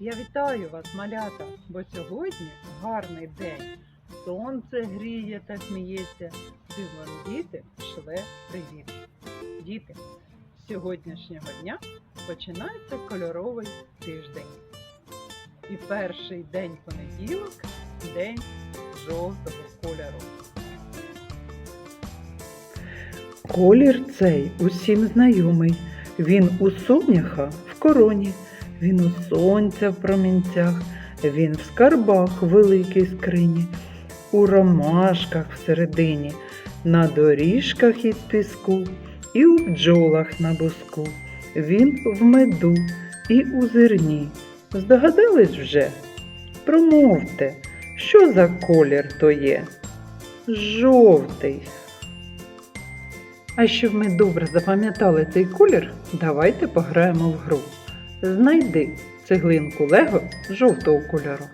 Я вітаю вас, малята, бо сьогодні гарний день. Сонце гріє та сміється, дивом діти шле привіт. Діти, з сьогоднішнього дня починається кольоровий тиждень. І перший день понеділок день жовтого кольору. Колір цей усім знайомий. Він у соняха в короні, він у сонця в промінцях, він в скарбах великій скрині, у ромашках всередині, на доріжках із піску, і у бджолах на буску. Він в меду і у зерні. Здогадались вже? Промовте, що за колір то є? Жовтий. А щоб ми добре запам'ятали цей колір, давайте пограємо в гру. Знайди цеглинку Лего жовтого кольору.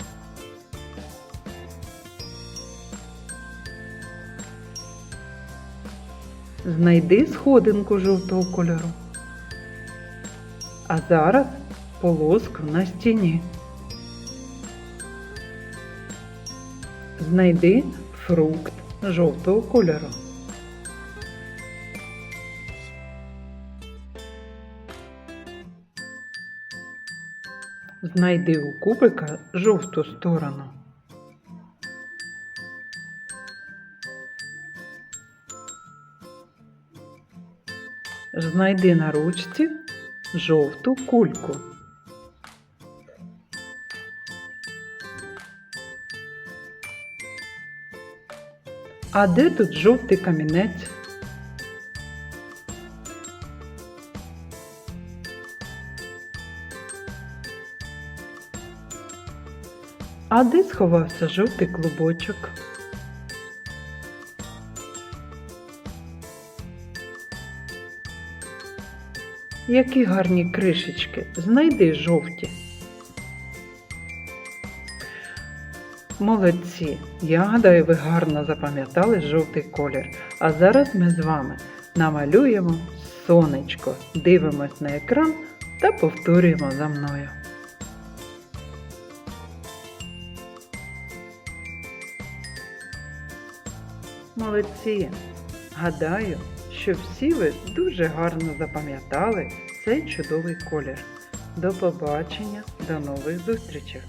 Знайди сходинку жовтого кольору. А зараз полоску на стіні. Знайди фрукт жовтого кольору. Знайди у кубика жовту сторону. Знайди на ручці жовту кульку. А де тут жовтий камінець? А де сховався жовтий клубочок? Які гарні кришечки, знайди жовті. Молодці! Я гадаю, ви гарно запам'ятали жовтий колір. А зараз ми з вами намалюємо сонечко, дивимось на екран та повторюємо за мною. Молодці! Гадаю, що всі ви дуже гарно запам'ятали цей чудовий колір. До побачення, до нових зустрічей!